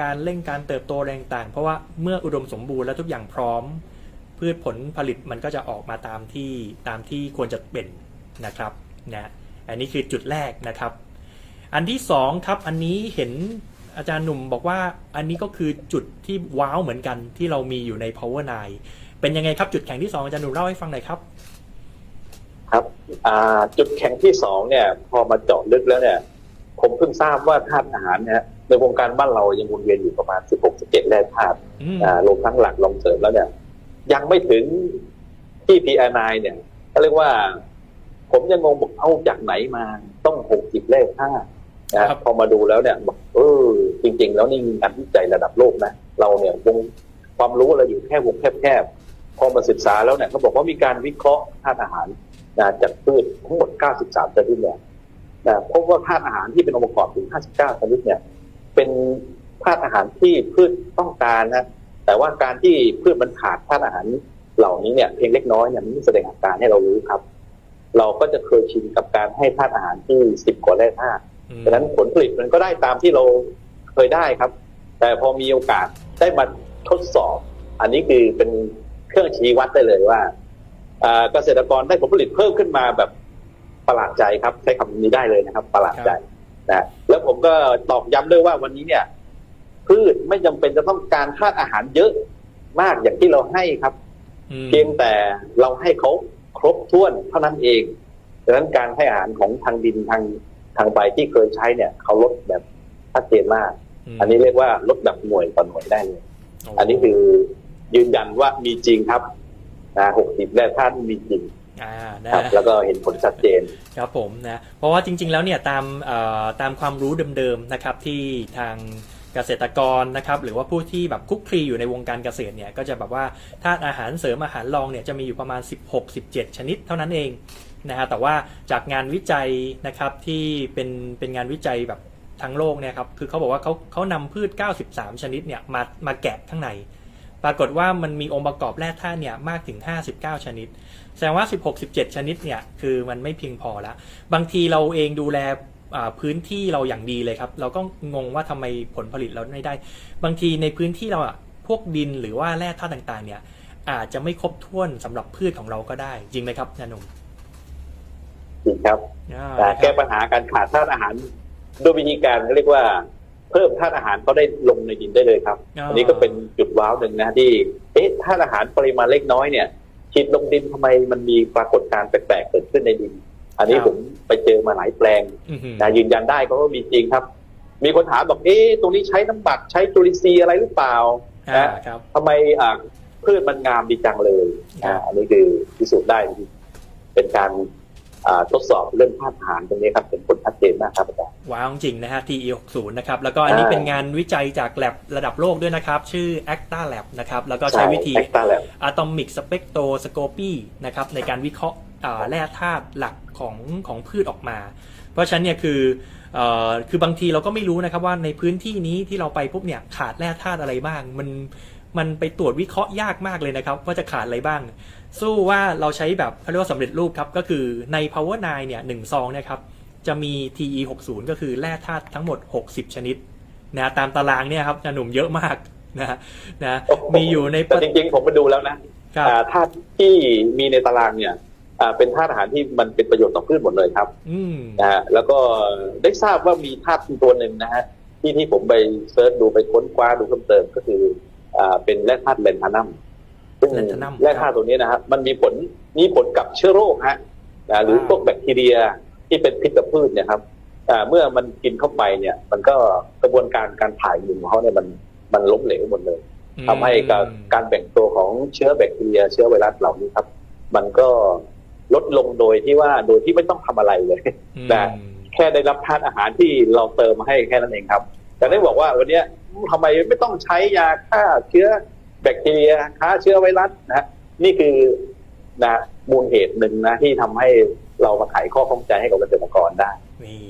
การเร่งการเติบโตแรงต่าง เพราะว่าเมื่ออุดมสมบูรณ์และทุกอย่างพร้อม พืชผลผลิตมันก็จะออกมาตามที่ตามที่ควรจะเป็นนะครับนะอันนี้คือจุดแรกนะครับ อันที่สองครับอันนี้เห็นอาจารย์หนุ่มบอกว่าอันนี้ก็คือจุดที่ว้าวเหมือนกันที่เรามีอยู่ใน Power 9เป็นยังไงครับจุดแข็งที่สองอาจารย์หนุ่มเล่าให้ฟังหน่อยครับครับจุดแข็งที่สองเนี่ยพอมาเจาะลึกแล้วเนี่ย ผมเพิ่งทราบว่าธาตุอาหารเนี่ย ในวงการบ้านเรายังวนเวียนอยู่ประมาณ 16-17แร่ธาตุอืมอ่ารวมทั้งหลักลงเสริมแล้วเนี่ย ยังไม่ถึงที่ PR9 เนี่ยก็เรียกว่า ผมยังงงบอกเอาจากไหนมาต้อง 60แร่ธาตุนะครับพอมาดูแล้วเนี่ยบอกเออจริง ๆ แล้วนี่งานวิจัยระดับโลกนะเราเนี่ยวงความรู้เราอยู่แค่วงแคบๆพอมาศึกษาแล้วเนี่ยเขาบอกว่ามีการวิเคราะห์ธาตุอาหารนะจากพืชทั้งหมด 93 ชนิดเนี่ยนะพบว่าธาตุอาหารที่เป็นองค์ประกอบถึง 59 ชนิดเนี่ย เป็นธาตุอาหารที่พืชต้องการนะแต่ว่าการที่พืชมันขาดธาตุอาหารเหล่านี้เนี่ยเพียงเล็กน้อยเนี่ยมันไม่แสดงอาการให้เรารู้ครับ เราก็จะเคยชินกับการให้ธาตุอาหารที่10กว่าแร่ธาตุอืมดังนั้นผลผลิตมันก็ได้ตามที่เราเคยได้ครับ แต่พอมีโอกาสได้มาทดสอบ อันนี้คือเป็นเครื่องชี้วัดได้เลยว่าอ่าเกษตรกรได้ผลผลิตเพิ่มขึ้นมาแบบประหลาดใจครับ ใช้คำนี้ได้เลยนะครับ ประหลาดใจ นะแล้วผมก็ตอกย้ำด้วยว่าวันนี้เนี่ย พืชไม่จำเป็นจะต้องการธาตุอาหารเยอะมากอย่างที่เราให้ครับอืมเพียงแต่เราให้เขาครบถ้วนเท่านั้นเองดังนั้นการให้อาหารของทางดินทางทางใบที่เคยใช้เนี่ยเขาลดแบบชัดเจนมากมอันนี้เรียกว่าลดแบบหน่วยต่อหน่วยได้เลยโอันนี้คือยืนยันว่ามีจริงครับนะหกสิบแร่ธาตุมีจริงอ่า คนะรับแล้วก็เห็นผลชัดเจนครับผมนะเพราะว่าจริง ๆ แล้วเนี่ยตามเอ่อตามความรู้เดิมๆนะครับที่ทางเกษตรกรนะครับหรือว่าผู้ที่แบบคลุกคลีอยู่ในวงการเกษตรเนี่ยก็จะแบบว่าธาตุอาหารเสริมอาหารรองเนี่ยจะมีอยู่ประมาณ 16-17 ชนิดเท่านั้นเองนะฮะแต่ว่าจากงานวิจัยนะครับที่เป็นเป็นงานวิจัยแบบทั้งโลกเนี่ยครับคือเขาบอกว่าเขาเขานำพืช 93 ชนิดเนี่ยมามาแกะข้างใน ปรากฏว่ามันมีองค์ประกอบแร่ธาตุเนี่ยมากถึง 59 ชนิด แสดงว่า 16 17 ชนิดเนี่ยคือมันไม่เพียงพอแล้วบางทีเราเองดูแลอ่าพื้นที่เราอย่างดีเลยครับ เราก็งงว่าทำไมผลผลิตเราไม่ได้ บางทีในพื้นที่เราอะพวกดินหรือว่าแร่ธาตุต่างๆ เนี่ยอาจจะไม่ครบถ้วนสำหรับพืชของเราก็ได้ จริงไหมครับนาหนุ่มจริงครับอ่าแต่นะคแก้รับปัญหาการขาดธาตุอาหารโดยวิธีการเรียกว่า เพิ่มธาตุอาหารเขาได้ลงในดินได้เลยครับ อันนี้ก็เป็นจุดว้าวหนึ่งนะที่เอ๊ะธาตุอาหารปริมาณเล็กน้อยเนี่ยฉีดลงดินทำไมมันมีปรากฏการณ์แปลกๆเกิดขึ้นในดิน อันนี้ผมไปเจอมาหลายแปลงอื้อหือนะยืนยันได้ก็ว่ามีจริงครับ มีคนถามบอกเอ๊ะตรงนี้ใช้น้ำบักใช้จุลินทรีย์อะไรหรือเปล่าอ่านะครับทำไมอ่าพืชมันงามดีจังเลยครัอ่าบอันนี้คือพิสูจน์ได้เป็นการอ่า ทดสอบเรื่องธาตุอาหารตรงนี้ครับเป็นผลชัดเจนมากครับอาจารย์ว้าวจริงนะฮะ TE 60นะครับแล้วก็อันนี้อ่าเป็นงานวิจัยจากแลบระดับโลกด้วยนะครับ ชื่อ ACTA Lab นะครับแล้วก็ใช้วิธีแอคตาแลบ Atomic Spectroscopy นะครับในการวิเคราะห์อ่าแร่ธาตุหลักของของพืชออกมา เพราะฉะนั้นเนี่ยคือเอ่อคือบางทีเราก็ไม่รู้นะครับว่าในพื้นที่นี้ที่เราไปปุ๊บเนี่ยขาดแร่ธาตุอะไรบ้างมัน มันไปตรวจวิเคราะห์ยากมากเลยนะครับ ว่าจะขาดอะไรบ้าง สู้ว่าเราใช้แบบเขาเรียกว่าสำเร็จรูปครับ ก็คือใน Power 9เนี่ยหนึ่งซองเนะครับจะมี TE 60ก็คือแร่ธาตุทั้งหมด 60 ชนิดนะตามตารางเนี่ยครับอาจารย์หนุ่มเยอะมากนะนะมีอยู่ในแต่จริงๆ ผมไปดูแล้วนะครับอ่าธาตุที่มีในตารางเนี่ยอ่าเป็นธาตุอาหารที่มันเป็นประโยชน์ต่อพืชหมดเลยครับอืมนะฮะแล้วก็ได้ทราบว่ามีธาตุตัวหนึ่งนะฮะที่ที่ผมไปเซิร์ชดูไปค้นคว้าดูเพิ่มเติมก็คืออ่า เป็นแร่ธาตุเลนทานัมซึ่ง Lanthanum แร่ธาตุตัวนี้นะฮะมันมีผลมีผลกับเชื้อโรคฮะนะหรือว้าวพวกแบคทีเรียที่เป็นพิษกับพืชเนี่ยครับอ่าเมื่อมันกินเข้าไปเนี่ย มันก็กระบวนการการถ่ายหมุนของเขาเนี่ยมันมันล้มเหลวหมดเลยทำให้การการแบ่งตัวของเชื้อแบคทีเรีย เชื้อไวรัสเหล่านี้ครับ มันก็ลดลงโดยที่ว่าโดยที่ไม่ต้องทำอะไรเลยอืมนะแค่ได้รับทานอาหารที่เราเติมมาให้แค่นั้นเองครับ แต่ได้บอกว่าวันนี้ยทำไมไม่ต้องใช้ยาฆ่าเชื้อแบคทีเรียฆ่าเชื้อไวรัสนะฮะนี่คือนะมูลเหตุหนึ่งนะที่ทำให้เรามาไขข้อข้องใจให้กับเกษตรกรได้นี่